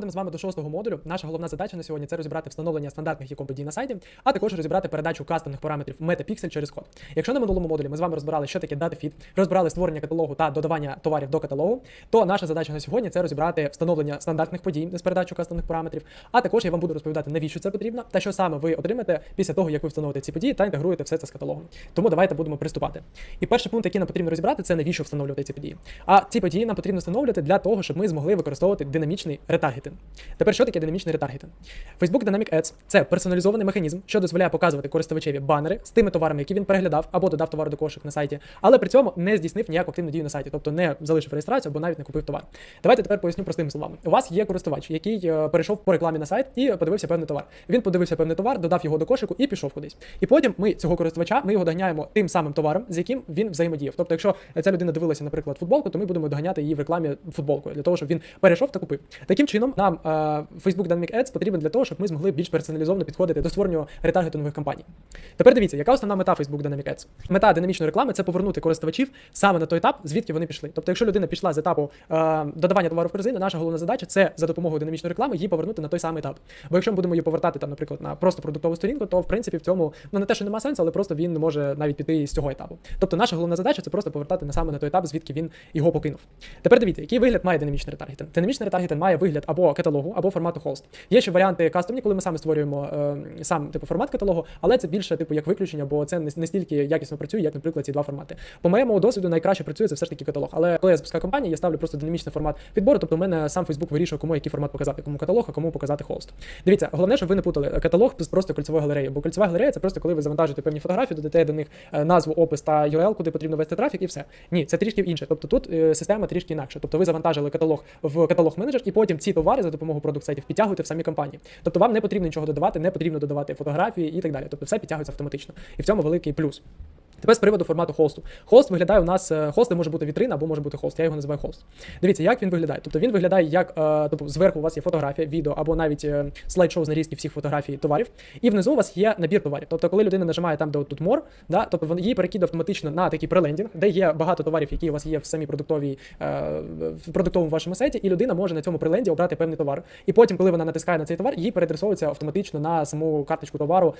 переходимо з вами до шостого модулю. Наша головна задача на сьогодні це розібрати встановлення стандартних ікон подій на сайті, а також розібрати передачу кастомних параметрів Metapixel через код. Якщо на минулому модулі ми з вами розбирали, що таке датафіт, розбирали створення каталогу та додавання товарів до каталогу, то наша задача на сьогодні це розібрати встановлення стандартних подій з передачу кастомних параметрів. А також я вам буду розповідати, навіщо це потрібно та що саме ви отримаєте після того, як ви встановите ці події та інтегруєте все це з каталогом. Тому давайте будемо приступати. І перший пункт, який нам потрібно розібрати, це навіщо встановлювати ці події. А ці події нам потрібно встановлювати для того, щоб ми змогли використовувати динамічний ретаргетинг. Тепер що таке динамічний ретаргетинг? Facebook Dynamic Ads – це персоналізований механізм, що дозволяє показувати користувачеві банери з тими товарами, які він переглядав або додав товар до кошик на сайті, але при цьому не здійснив ніяку активну дію на сайті, тобто не залишив реєстрацію або навіть не купив товар. Давайте тепер поясню простими словами. У вас є користувач, який е, перейшов по рекламі на сайт і подивився певний товар. Він подивився певний товар, додав його до кошику і пішов кудись. І потім ми цього користувача ми його доганяємо тим самим товаром, з яким він взаємодіяв. Тобто, якщо ця людина дивилася, наприклад, футболку, то ми будемо доганяти її в рекламі футболкою для того, щоб він перейшов та купив. Таким чином, нам е, Facebook Dynamic Ads потрібен для того, щоб ми змогли більш персоналізовано підходити до створення ретаргету нових кампаній. Тепер дивіться, яка основна мета Facebook Dynamic Ads? Мета динамічної реклами це повернути користувачів саме на той етап, звідки вони пішли. Тобто, якщо людина пішла з етапу е, додавання товару в корзину, наша головна задача це за допомогою динамічної реклами її повернути на той самий етап. Бо якщо ми будемо її повертати там, наприклад, на просто продуктову сторінку, то в принципі в цьому ну не те, що немає сенсу, але просто він не може навіть піти з цього етапу. Тобто, наша головна задача це просто повертати на саме на той етап, звідки він його покинув. Тепер дивіться, який вигляд має динамічний ретаргетинг. Динамічний ретаргетинг має вигляд або каталогу, або формату host. Є ще варіанти кастомні, коли ми саме створюємо е, сам типу формат каталогу, але це більше типу як виключення, бо це не, не стільки якісно працює, як, наприклад, ці два формати. По моєму досвіду найкраще працює це все ж таки каталог. Але коли я запускаю компанію, я ставлю просто динамічний формат підбору. Тобто, у мене сам Facebook вирішує, кому який формат показати, кому каталог, а кому показати хост. Дивіться, головне, щоб ви не путали каталог з просто кольцевою галереєю. Бо кольцева галерея це просто коли ви завантажуєте певні фотографії, додаєте до них е, назву, опис та URL, куди потрібно вести трафік, і все. Ні, це трішки інше. Тобто тут е, система трішки інакша. Тобто ви завантажили каталог в каталог менеджер, і потім ці товари за допомогою продукт сайтів підтягуєте в самі компанії. Тобто вам не потрібно нічого додавати, не потрібно додавати фотографії і так далі. Тобто все підтягується автоматично. І в цьому великий плюс. Тепер з приводу формату хосту. Хост виглядає у нас, е, хост не може бути вітрина або може бути хост. Я його називаю хост. Дивіться, як він виглядає. Тобто він виглядає як е, тобто зверху у вас є фотографія, відео або навіть е, слайд-шоу з нарізки всіх фотографій товарів. І внизу у вас є набір товарів. Тобто, коли людина нажимає там, де от тут more, да, тобто її перекидає автоматично на такий прелендінг, де є багато товарів, які у вас є в самій продуктовій в продуктовому вашому сайті, і людина може на цьому приленді обрати певний товар. І потім, коли вона натискає на цей товар, їй передресовується автоматично на саму карточку товару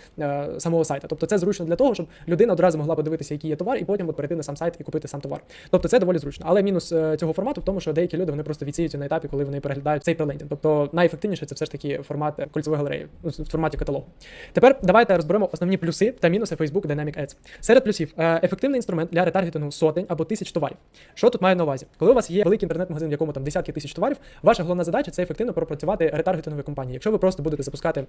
самого сайту. Тобто це зручно для того, щоб людина одразу могла подивитися, який є товар, і потім от перейти на сам сайт і купити сам товар. Тобто це доволі зручно. Але мінус е, цього формату в тому, що деякі люди вони просто відсіються на етапі, коли вони переглядають цей прелендінг. Тобто найефективніше це все ж таки формат кольцевої галереї ну, в форматі каталогу. Тепер давайте розберемо основні плюси та мінуси Facebook Dynamic Ads. Серед плюсів е, ефективний інструмент для ретаргетингу сотень або тисяч товарів. Що тут маю на увазі? Коли у вас є великий інтернет-магазин, в якому там десятки тисяч товарів, ваша головна задача це ефективно пропрацювати ретаргетингові компанії. Якщо ви просто будете запускати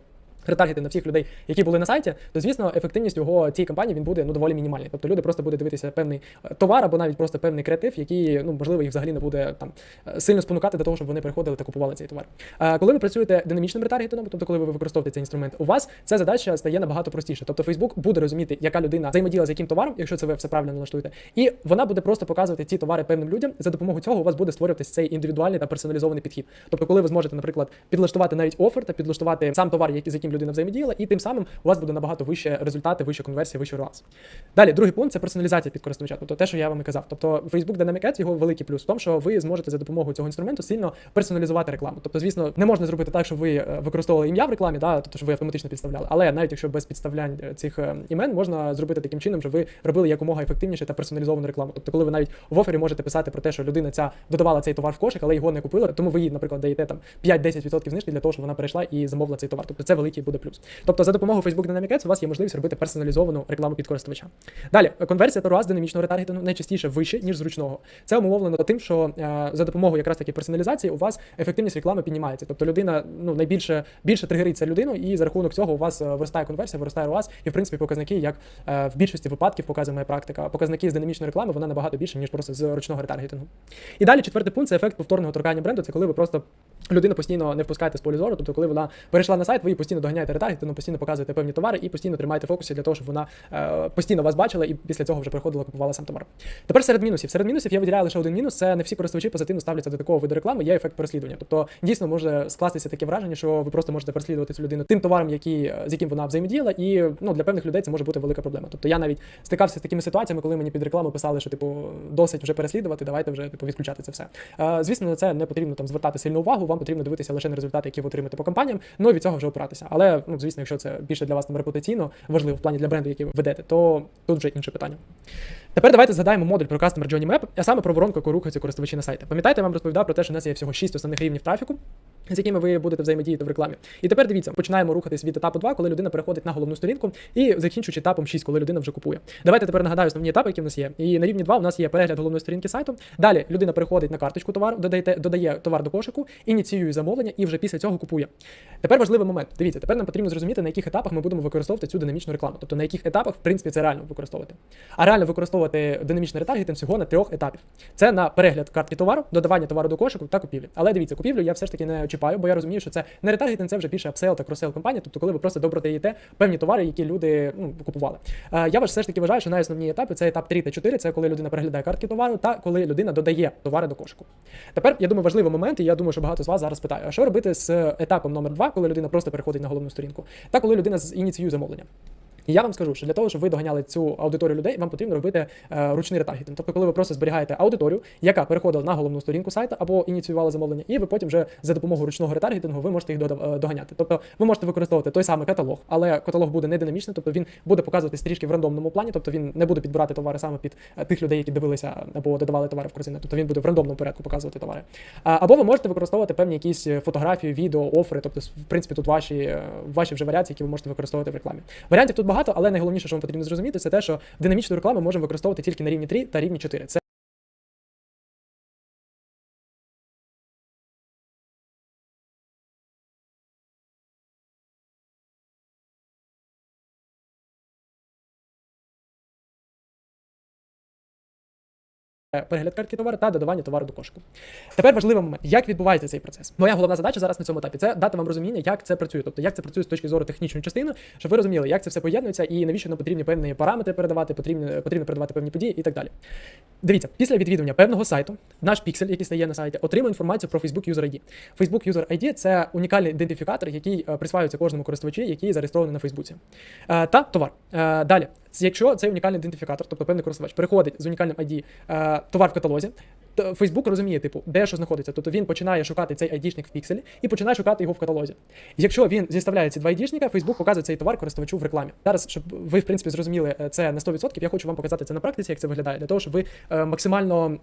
ретаргети на всіх людей, які були на сайті, то звісно ефективність його цієї кампанії він буде ну доволі мінімальний. Тобто люди просто будуть дивитися певний е, товар або навіть просто певний креатив, який ну можливо їх взагалі не буде там е, сильно спонукати до того, щоб вони приходили та купували цей товар. А коли ви працюєте динамічним ретаргетингом, тобто коли ви використовуєте цей інструмент, у вас ця задача стає набагато простіше. Тобто Facebook буде розуміти, яка людина взаємодіяла з яким товаром, якщо це ви все правильно налаштуєте, і вона буде просто показувати ці товари певним людям. За допомогою цього у вас буде створюватися цей індивідуальний та персоналізований підхід. Тобто, коли ви зможете, наприклад, підлаштувати навіть офер та підлаштувати сам товар, який з яким людина взаємодіяла, і тим самим у вас буде набагато вище результати, вища конверсія, вищий ROAS. Далі, другий пункт це персоналізація під користувача, тобто те, що я вам і казав. Тобто Facebook Dynamic Ads, його великий плюс в тому, що ви зможете за допомогою цього інструменту сильно персоналізувати рекламу. Тобто, звісно, не можна зробити так, щоб ви е, використовували ім'я в рекламі, да, тобто, щоб ви автоматично підставляли. Але навіть якщо без підставлянь е, цих е, імен можна зробити таким чином, щоб ви робили якомога ефективніше та персоналізовану рекламу. Тобто, коли ви навіть в офері можете писати про те, що людина ця додавала цей товар в кошик, але його не купила, тому ви їй, наприклад, даєте там 5-10% знижки для того, щоб вона перейшла і замовила цей товар. Тобто це великий буде плюс. Тобто, за допомогою Facebook Dynamic Ads у вас є можливість робити персоналізовану рекламу під користувача. Далі конверсія та ROAS динамічного ретаргетингу найчастіше вище, ніж зручного. Це умовлено тим, що е, за допомогою якраз таки персоналізації у вас ефективність реклами піднімається. Тобто людина ну найбільше більше тригериться людину, і за рахунок цього у вас е, виростає конверсія, виростає ROAS, і в принципі показники, як е, в більшості випадків показує моя практика. Показники з динамічної реклами вона набагато більше, ніж просто з ручного ретаргетингу. І далі четвертий пункт це ефект повторного торкання бренду. Це коли ви просто людину постійно не впускаєте з полі зору. Тобто, коли вона перейшла на сайт, ви її постійно доганяєте ретаргетингом, постійно показуєте певні товари і постійно тримаєте фокусі для того, щоб вона е, постійно вас бачила і після цього вже приходила, купувала сам товар. Тепер серед мінусів. Серед мінусів я виділяю лише один мінус. Це не всі користувачі позитивно ставляться до такого виду реклами. Є ефект переслідування. Тобто дійсно може скластися таке враження, що ви просто можете переслідувати цю людину тим товаром, який, з яким вона взаємодіяла, і ну для певних людей це може бути велика проблема. Тобто я навіть стикався з такими ситуаціями, коли мені під рекламу писали, що типу досить вже переслідувати, давайте вже типу відключати це все. Е, звісно, на це не потрібно там звертати сильну увагу. Вам потрібно дивитися лише на результати, які ви отримаєте по компаніям, ну і від цього вже опиратися. Але ну, звісно, якщо це більше для вас там репутаційно важливо в плані для бренду, який ви ведете, то тут вже інше питання. Тепер давайте згадаємо модуль про Customer Journey Map, а саме про воронку, яку рухаються користувачі на сайті. Пам'ятаєте, я вам розповідав про те, що у нас є всього 6 основних рівнів трафіку. З якими ви будете взаємодіяти в рекламі. І тепер дивіться, починаємо рухатись від етапу 2, коли людина переходить на головну сторінку, і закінчуючи етапом 6, коли людина вже купує. Давайте тепер нагадаю основні етапи, які в нас є. І на рівні 2 у нас є перегляд головної сторінки сайту. Далі людина переходить на карточку товару, додає, додає товар до кошику, ініціює замовлення і вже після цього купує. Тепер важливий момент. Дивіться, тепер нам потрібно зрозуміти, на яких етапах ми будемо використовувати цю динамічну рекламу. Тобто на яких етапах, в принципі, це реально використовувати. А реально використовувати динамічний ретаргетинг всього на трьох етапів. Це на перегляд картки товару, додавання товару до кошику та купівлі. Але дивіться, купівлю я все ж таки не чіпаю, бо я розумію, що це не ретаргетинг, це вже більше апсейл та кросел компанія, тобто коли ви просто допродаєте певні товари, які люди ну, купували. Е, я все ж таки вважаю, що найосновні етапи це етап 3 та 4, це коли людина переглядає картки товару та коли людина додає товари до кошику. Тепер я думаю, важливий момент, і я думаю, що багато з вас зараз питає, а що робити з етапом номер 2, коли людина просто переходить на головну сторінку, та коли людина ініціює замовлення. І я вам скажу, що для того, щоб ви доганяли цю аудиторію людей, вам потрібно робити е, ручний ретаргетинг. Тобто, коли ви просто зберігаєте аудиторію, яка переходила на головну сторінку сайту або ініціювала замовлення, і ви потім вже за допомогою ручного ретаргетингу ви можете їх е, доганяти. Тобто ви можете використовувати той самий каталог, але каталог буде не динамічний, тобто він буде показуватись трішки в рандомному плані, тобто він не буде підбирати товари саме під е, тих людей, які дивилися або додавали товари в корзину. Тобто він буде в рандомному порядку показувати товари. Або ви можете використовувати певні якісь е, фотографії, відео, офери. Тобто, в принципі, тут ваші, е, ваші вже варіації, які ви можете використовувати в рекламі. Варіантів тут багато, але найголовніше, що вам потрібно зрозуміти, це те, що динамічну рекламу можемо використовувати тільки на рівні 3 та рівні 4. Це перегляд картки товару та додавання товару до кошику. Тепер важливий момент, як відбувається цей процес. Моя головна задача зараз на цьому етапі це дати вам розуміння, як це працює, тобто як це працює з точки зору технічної частини, щоб ви розуміли, як це все поєднується і навіщо нам потрібні певні параметри передавати, потрібно, потрібно передавати певні події і так далі. Дивіться, після відвідування певного сайту, наш піксель, який стає на сайті, отримує інформацію про Facebook User ID. Facebook User ID – це унікальний ідентифікатор, який е, присваюється кожному користувачі, який зареєстрований на Фейсбуці. Е, Та товар. Е, Далі, якщо цей унікальний ідентифікатор, тобто певний користувач, переходить з унікальним ID е, товар в каталозі, Facebook розуміє, типу, де що знаходиться. Тобто він починає шукати цей айдішник в пікселі і починає шукати його в каталозі. Якщо він зіставляє ці два айдішника, Facebook показує цей товар користувачу в рекламі. Зараз, щоб ви в принципі зрозуміли е, це на 100%, я хочу вам показати це на практиці, як це виглядає, для того, щоб ви е, максимально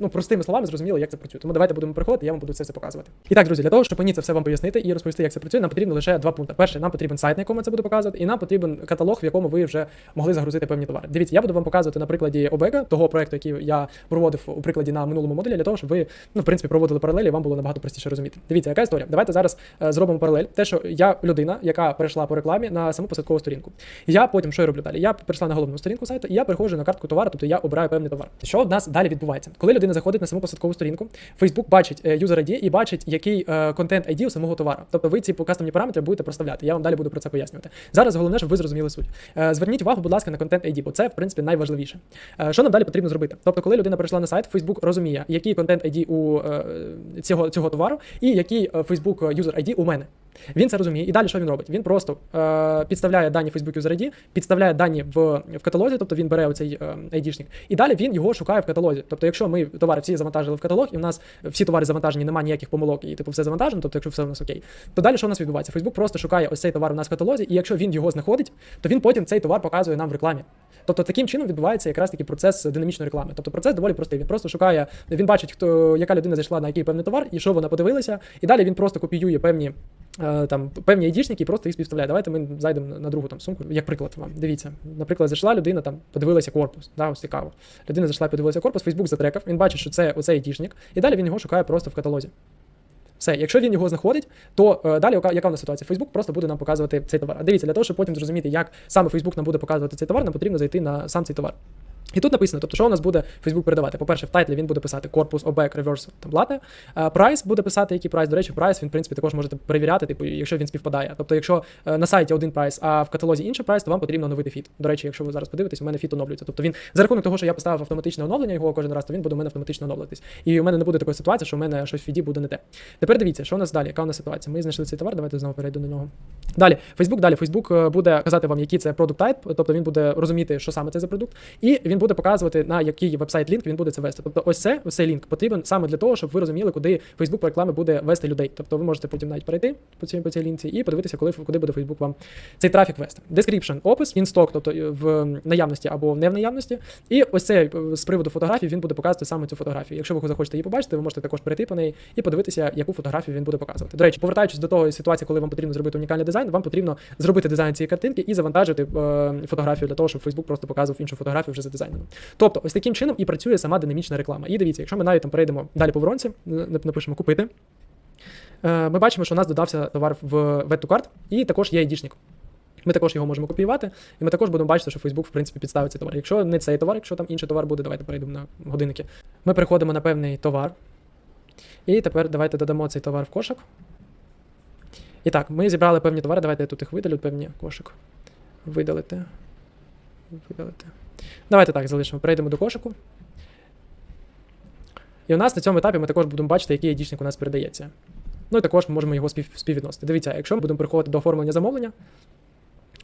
ну, простими словами зрозуміли, як це працює. Тому давайте будемо переходити, я вам буду це все показувати. І так, друзі, для того, щоб мені це все вам пояснити і розповісти, як це працює, нам потрібно лише два пункти. Перше, нам потрібен сайт, на якому це буде показувати, і нам потрібен каталог, в якому ви вже могли загрузити певні товари. Дивіться, я буду вам показувати на прикладі Обега, того проекту, який я проводив у прикладі на минулому моделі, для того, щоб ви ну, в принципі проводили паралелі, і вам було набагато простіше розуміти. Дивіться, яка історія. Давайте зараз е, зробимо паралель. Те, що я людина, яка перейшла по рекламі на саму посадкову сторінку. Я потім що я роблю далі? Я перейшла на головну сторінку сайту, і я переходжу на картку товару, тобто я обираю певний товар. Що в нас далі відбувається? Коли людина заходить на саму посадкову сторінку, Facebook бачить е, ID і бачить, який е, контент ID у самого товару. Тобто ви ці кастомні параметри будете проставляти. Я вам далі буду про це пояснювати. Зараз головне, щоб ви зрозуміли суть. Е, Зверніть увагу, будь ласка, на контент ID, бо це в принципі найважливіше. Е, Що нам далі потрібно зробити? Тобто, коли людина прийшла на сайт, Facebook розуміє, який контент ID у е, цього, цього товару і який е, Facebook user ID у мене. Він це розуміє. І далі що він робить? Він просто е, підставляє дані Facebook User ID, підставляє дані в, в каталозі, тобто він бере оцей е, ID-шник, і далі він його шукає в каталозі. Тобто, якщо ми товари всі завантажили в каталог, і в нас всі товари завантажені, немає ніяких помилок, і типу все завантажено, тобто, якщо все у нас окей, то далі що у нас відбувається? Facebook просто шукає ось цей товар у нас в каталозі, і якщо він його знаходить, то він потім цей товар показує нам в рекламі. Тобто таким чином відбувається якраз такий процес динамічної реклами. Тобто процес доволі простий. Він просто шукає, він бачить, хто яка людина зайшла на який певний товар, і що вона подивилася, і далі він просто копіює певні. Е, Там певні айдішники просто їх співставляє. Давайте ми зайдемо на- другу там сумку, як приклад вам. Дивіться, наприклад, зайшла людина, там подивилася корпус. Да, ось цікаво. Людина зайшла, подивилася корпус, Фейсбук затрекав, він бачить, що це оцей айдішник, і далі він його шукає просто в каталозі. Все, якщо він його знаходить, то е, далі яка, яка в нас ситуація? Facebook просто буде нам показувати цей товар. А дивіться, для того, щоб потім зрозуміти, як саме Facebook нам буде показувати цей товар, нам потрібно зайти на сам цей товар. І тут написано, тобто, що у нас буде Facebook передавати. По-перше, в тайтлі він буде писати корпус, обек, реверс, там плата. Прайс буде писати, який прайс. До речі, прайс він, в принципі, також можете перевіряти, типу, якщо він співпадає. Тобто, якщо е, на сайті один прайс, а в каталозі інший прайс, то вам потрібно оновити фіт. До речі, якщо ви зараз подивитесь, у мене фіт оновлюється. Тобто він за рахунок того, що я поставив автоматичне оновлення його кожен раз, то він буде у мене автоматично оновлюватись. І у мене не буде такої ситуації, що у мене щось в фіді буде не те. Тепер дивіться, що у нас далі, яка у нас ситуація. Ми знайшли цей товар, давайте знову перейду на нього. Далі, Facebook, далі Facebook е, буде казати вам, який це продукт type, тобто він буде розуміти, що саме це за продукт, і він буде показувати на який вебсайт лінк він буде це вести. Тобто, ось це ось цей лінк потрібен саме для того, щоб ви розуміли, куди Facebook по рекламі буде вести людей. Тобто ви можете потім навіть перейти по цій по цій лінці і подивитися, коли куди буде Facebook вам цей трафік вести. Description, опис, stock, тобто е, в наявності або не в наявності. І ось це е, з приводу фотографій він буде показувати саме цю фотографію. Якщо ви захочете її побачити, ви можете також перейти по неї і подивитися, яку фотографію він буде показувати. До речі, повертаючись до того ситуації, коли вам потрібно зробити унікальний дизайн, вам потрібно зробити дизайн цієї картинки і завантажити е, фотографію для того, щоб Facebook просто показував іншу фотографію вже задизайнену. Тобто, ось таким чином і працює сама динамічна реклама. І дивіться, якщо ми навіть там перейдемо далі по воронці, напишемо купити. е, Ми бачимо, що у нас додався товар в Add to Cart, і також є ID-шник. Ми також його можемо копіювати, і ми також будемо бачити, що Facebook, в принципі, підставить цей товар. Якщо не цей товар, якщо там інший товар буде, давайте перейдемо на годинники. Ми переходимо на певний товар. І тепер давайте додамо цей товар в кошик. І так, ми зібрали певні товари. Давайте я тут їх видалю, певні кошик. Видалити. Видалити. Давайте так залишимо. Перейдемо до кошику. І у нас на цьому етапі ми також будемо бачити, який айдішник у нас передається. Ну і також ми можемо його спів, співвідносити. Дивіться, якщо ми будемо приходити до оформлення замовлення,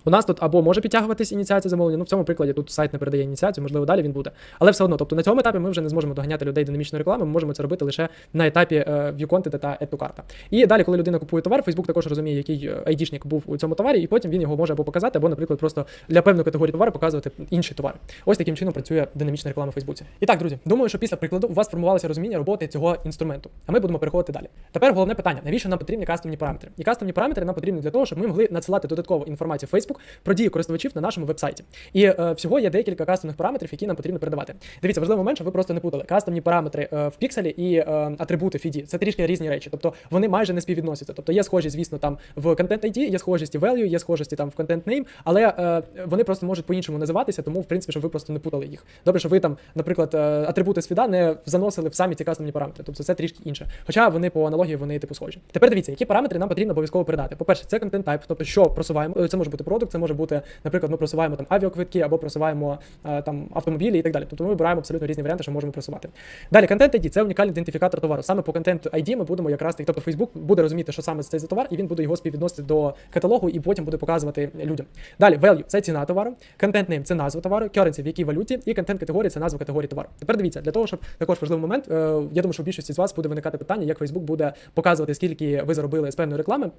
у нас тут або може підтягуватись ініціація замовлення, ну в цьому прикладі тут сайт не передає ініціацію, можливо, далі він буде. Але все одно, тобто на цьому етапі ми вже не зможемо доганяти людей динамічної реклами, ми можемо це робити лише на етапі view та to. І далі, коли людина купує товар, Facebook також розуміє, який е, айдішник був у цьому товарі, і потім він його може або показати, або, наприклад, просто для певної категорії товару показувати інші товари. Ось таким чином працює динамічна реклама в Фейсбуці. І так, друзі, думаю, що після прикладу у вас формувалося розуміння роботи цього інструменту. А ми будемо переходити далі. Тепер головне питання: навіщо нам потрібні кастомні параметри? І кастомні параметри нам потрібні для того, щоб ми могли надсилати додаткову інформацію в Facebook про дії користувачів на нашому вебсайті. І е, всього є декілька кастомних параметрів, які нам потрібно передавати. Дивіться, важливий момент, щоб ви просто не путали. Кастомні параметри е, в пікселі і е, атрибути фіді. Це трішки різні речі. Тобто вони майже не співвідносяться. Тобто є схожість, звісно, там в Content ID, є схожість в value, є схожості там в Content Name, але е, вони просто можуть по-іншому називатися, тому в принципі, щоб ви просто не путали їх. Добре, що ви там, наприклад, е, атрибути свіда не заносили в самі ці кастомні параметри. Тобто це трішки інше. Хоча вони по аналогії вони типу схожі. Тепер дивіться, які параметри нам потрібно обов'язково передати. По-перше, це контент type, тобто що просуваємо. Е, Це може бути продукт, це може бути, наприклад, ми просуваємо там авіаквитки або просуваємо е, там автомобілі і так далі. Тобто ми вибираємо абсолютно різні варіанти, що можемо просувати. Далі, контент ID – це унікальний ідентифікатор товару. Саме по контент ID ми будемо якраз тобто Facebook буде розуміти, що саме це за товар, і він буде його співвідносити до каталогу і потім буде показувати людям. Далі, value – це ціна товару, content name – це назва товару, currency – в якій валюті, і контент категорії це назва категорії товару. Тепер дивіться, для того, щоб також важливий момент, е, я думаю, що у більшості з вас буде виникати питання, як Facebook буде показувати, скільки ви заробили з певної реклами.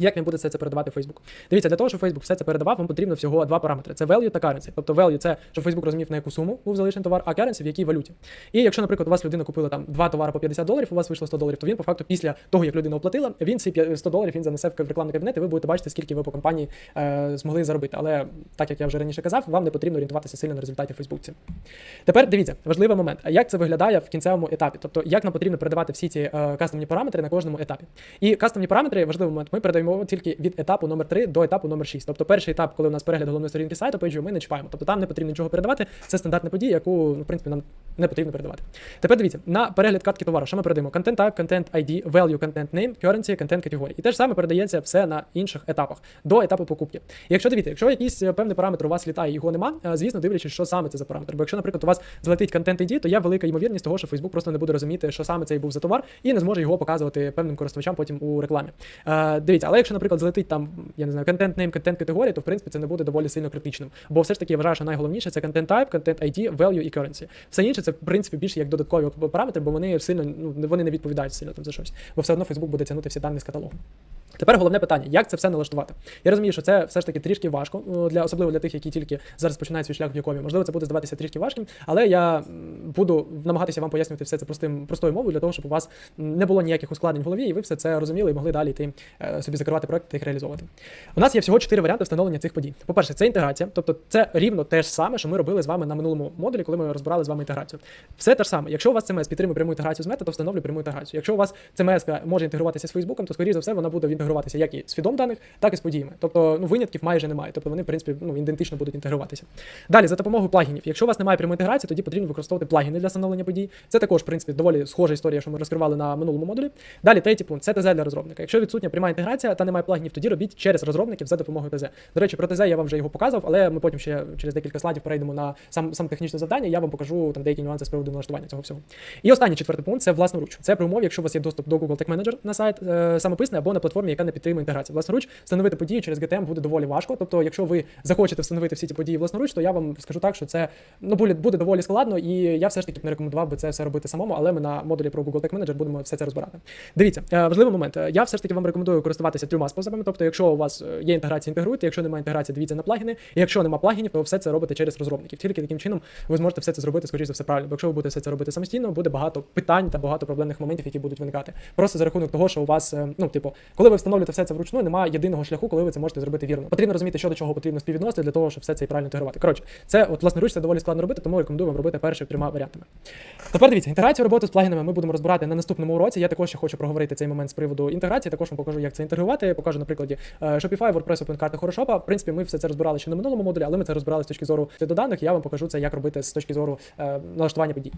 Як він буде все це передавати Facebook? Дивіться, для того, щоб Facebook все це передавав, вам потрібно всього два параметри: це value та currency. Тобто value – це щоб Facebook розумів, на яку суму був залишений товар, а currency – в якій валюті. І якщо, наприклад, у вас людина купила там два товари по 50 доларів, у вас вийшло 100 доларів, то він по факту після того, як людина оплатила, він ці 100 доларів він занесе в рекламний кабінет, і ви будете бачити, скільки ви по компанії е, змогли заробити. Але так як я вже раніше казав, вам не потрібно орієнтуватися сильно на результаті Фейсбуці. Тепер дивіться, важливий момент. Як це виглядає в кінцевому етапі? Тобто, як нам потрібно передавати всі ці е, кастомні параметри на кожному етапі? І кастомні параметри, важливий момент, ми передаємо тільки від етапу номер 3 до етапу номер 6. Тобто, перший етап, коли у нас перегляд головної сторінки сайту, пейджу, ми не чіпаємо. Тобто там не потрібно нічого передавати. Це стандартна подія, яку ну, в принципі нам не потрібно передавати. Тепер дивіться, на перегляд картки товару, що ми передаємо? Content type, content ID, value, content name, currency, content категорії. І те ж саме передається все на інших етапах до етапу покупки. І якщо дивіться, якщо якийсь е, певний параметр у вас літає, його нема, е, звісно, дивлячись, що саме це за параметр. Бо якщо, наприклад, у вас залетить content ID, то є велика ймовірність того, що Facebook просто не буде розуміти, що саме цей був за товар, і не зможе його показувати певним користувачам потім у рекламі. Е, дивіться, але якщо, наприклад, залетить там, я не знаю, контент name, контент категорія, то в принципі це не буде доволі сильно критичним. Бо все ж таки я вважаю, що найголовніше це контент type, контент ID, value і currency. Все інше це в принципі більше як додаткові параметри, бо вони сильно ну вони не відповідають сильно там за щось. Бо все одно Facebook буде тягнути всі дані з каталогу. Тепер головне питання, як це все налаштувати. Я розумію, що це все ж таки трішки важко, е, для особливо для тих, які тільки зараз починають свій шлях в вікові. Можливо, це буде здаватися трішки важким, але я буду намагатися вам пояснювати все це простим простою мовою для того, щоб у вас не було ніяких ускладнень в голові, і ви все це розуміли і могли далі йти е, собі закривати проекти та їх реалізовувати. У нас є всього чотири варіанти встановлення цих подій. По-перше, це інтеграція, тобто це рівно те ж саме, що ми робили з вами на минулому модулі, коли ми розбирали з вами інтеграцію. Все те ж саме. Якщо у вас CMS підтримує пряму інтеграцію з мета, то встановлює пряму інтеграцію. Якщо у вас CMS може інтегруватися з Фейсбуком, то скоріше за все вона буде інтегруватися як і з фідом даних, так і з подіями. Тобто ну, винятків майже немає. Тобто вони, в принципі, ну, ідентично будуть інтегруватися. Далі, за допомогою плагінів. Якщо у вас немає прямої інтеграції, тоді потрібно використовувати плагіни для встановлення подій. Це також, в принципі, доволі схожа історія, що ми розкривали на минулому модулі. Далі, третій пункт це ТЗ для розробника. Якщо відсутня пряма інтеграція та немає плагінів, тоді робіть через розробників за допомогою ТЗ. До речі, про ТЗ я вам вже його показував, але ми потім ще через декілька слайдів перейдемо на сам сам технічне завдання. Я вам покажу там деякі нюанси з приводу налаштування цього всього. І останній четвертий пункт це власноруч. Це при умові, якщо у вас є доступ до Google Tag Manager на сайт е, самописний або на платформі, платформі, яка не підтримує інтеграцію. Власноруч встановити події через GTM буде доволі важко. Тобто, якщо ви захочете встановити всі ці події власноруч, то я вам скажу так, що це ну буде, буде доволі складно, і я все ж таки не рекомендував би це все робити самому, але ми на модулі про Google Tag Manager будемо все це розбирати. Дивіться, е, важливий момент. Е, Я все ж таки вам рекомендую користуватися трьома способами. Тобто, якщо у вас е, є інтеграція, інтегруйте, якщо немає інтеграції, дивіться на плагіни. І якщо немає плагінів, то все це робите через розробників. Тільки таким чином ви зможете все це зробити, скоріш за все, правильно. Бо якщо ви будете все це робити самостійно, буде багато питань та багато проблемних моментів, які будуть виникати. Просто за рахунок того, що у вас, ну типу, коли ви встановлюєте все це вручну, немає єдиного шляху, коли ви це можете зробити вірно. Потрібно розуміти, що до чого потрібно співвідносити для того, щоб все це і правильно інтегрувати. Коротше, це от власне руч це доволі складно робити, тому рекомендую вам робити першими трьома варіантами. Тепер дивіться, інтеграцію роботи з плагінами ми будемо розбирати на наступному уроці. Я також ще хочу проговорити цей момент з приводу інтеграції. Також вам покажу, як це інтегрувати. Я Покажу на прикладі е, Shopify, WordPress, OpenCart, Хорошопа. В принципі, ми все це розбирали ще на минулому модулі, але ми це розбирали з точки зору доданих. Я вам покажу це, як робити з точки зору е, налаштування подій.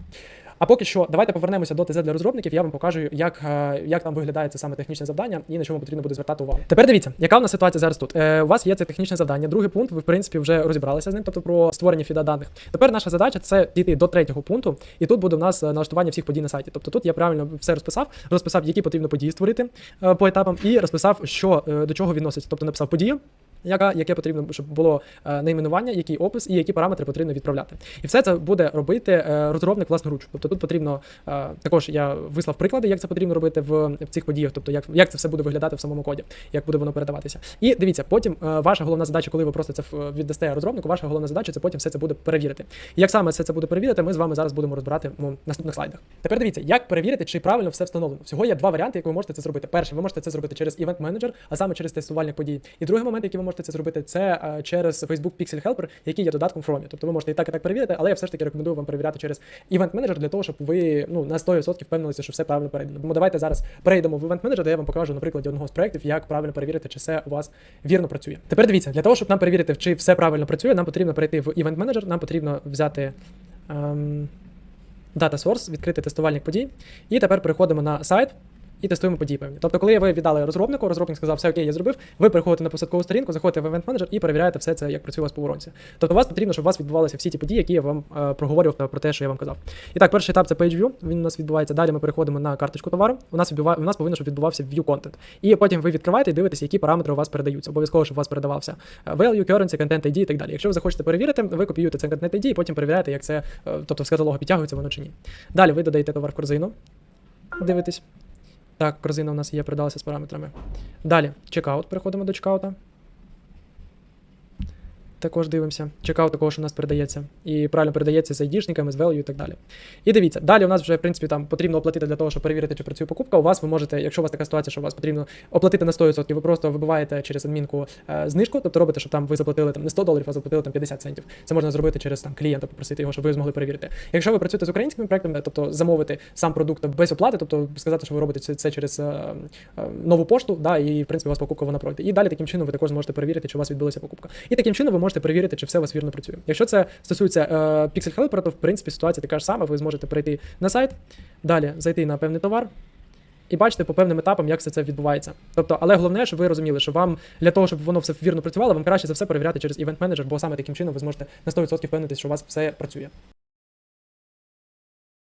А поки що, давайте повернемося до ТЗ для розробників. Я вам покажу, як, е, як там виглядає це саме технічне завдання і на чому потрібно буде звертати увагу. Тепер дивіться, яка у нас ситуація зараз тут. Е, у вас є це технічне завдання. Другий пункт, ви в принципі вже розібралися з ним, тобто про створення фіда даних. Тепер наша задача це дійти до третього пункту, і тут буде у нас е, налаштування всіх подій на сайті. Тобто тут я правильно все розписав, розписав, які потрібно події створити е, по етапам, і розписав, що е, до чого відноситься. Тобто написав подію, яка, яке потрібно, щоб було е, найменування, який опис і які параметри потрібно відправляти. І все це буде робити е, розробник власноруч. Тобто тут потрібно е, також я вислав приклади, як це потрібно робити в, цих подіях, тобто як, як це все буде виглядати в самому коді, як буде воно передаватися. І дивіться, потім ваша головна задача, коли ви просто це віддасте розробнику, ваша головна задача це потім все це буде перевірити. І як саме все це буде перевірити, ми з вами зараз будемо розбирати в наступних слайдах. Тепер дивіться, як перевірити, чи правильно все встановлено. Всього є два варіанти, як ви можете це зробити. Перший, ви можете це зробити через Event Manager, а саме через тестувальник подій. І другий момент, який ви можете це зробити, це через Facebook Pixel Helper, який є додатком Chrome. Тобто ви можете і так, і так перевірити, але я все ж таки рекомендую вам перевіряти через Event Manager для того, щоб ви ну на 100% впевнилися, що все правильно перейдено. Тому давайте зараз перейдемо в Event Manager, де я вам покажу на прикладі одного з проєктів, як правильно перевірити, чи все у вас вірно працює. Тепер дивіться, для того, щоб нам перевірити, чи все правильно працює, нам потрібно перейти в Event Manager, нам потрібно взяти. Ем, Data Source, відкрити тестувальник подій. І тепер переходимо на сайт і тестуємо події певні. Тобто, коли ви віддали розробнику, розробник сказав, все окей, я зробив, ви переходите на посадкову сторінку, заходите в Event Manager і перевіряєте все це, як працює у вас по воронці. Тобто, у вас потрібно, щоб у вас відбувалися всі ті події, які я вам е, проговорював про те, що я вам казав. І так, перший етап це Page View, він у нас відбувається. Далі ми переходимо на карточку товару. У нас відбуває, у нас повинно, щоб відбувався View Content. І потім ви відкриваєте і дивитесь, які параметри у вас передаються. Обов'язково, щоб у вас передавався е, value, currency, content ID і так далі. Якщо ви захочете перевірити, ви копіюєте це content ID і потім перевіряєте, як це, е, тобто з каталогу підтягується воно чи ні. Далі ви додаєте товар в корзину. Дивитесь. Так, корзина у нас є, передалася з параметрами. Далі, чекаут. Переходимо до чекаута. Також дивимося. Чекаут також у нас передається. І правильно передається з айдішниками, з value і так далі. І дивіться, далі у нас вже, в принципі, там потрібно оплатити для того, щоб перевірити, чи працює покупка. У вас ви можете, якщо у вас така ситуація, що у вас потрібно оплатити на 100%, ви просто вибиваєте через адмінку е, знижку, тобто робите, щоб там ви заплатили там не 100 доларів, а заплатили там 50 центів. Це можна зробити через там клієнта, попросити його, щоб ви змогли перевірити. Якщо ви працюєте з українськими проектами, тобто замовити сам продукт без оплати, тобто сказати, що ви робите це через е, е, нову пошту, да, і в принципі у вас покупка вона пройде. І далі таким чином ви також зможете перевірити, чи у вас відбулася покупка. І таким чином ви можете перевірити, чи все у вас вірно працює. Якщо це стосується е, Pixel Helper, то в принципі ситуація така ж сама. Ви зможете перейти на сайт, далі зайти на певний товар. І бачите по певним етапам, як все це відбувається. Тобто, але головне, щоб ви розуміли, що вам для того, щоб воно все вірно працювало, вам краще за все перевіряти через івент менеджер, бо саме таким чином ви зможете на 100% впевнитися, що у вас все працює.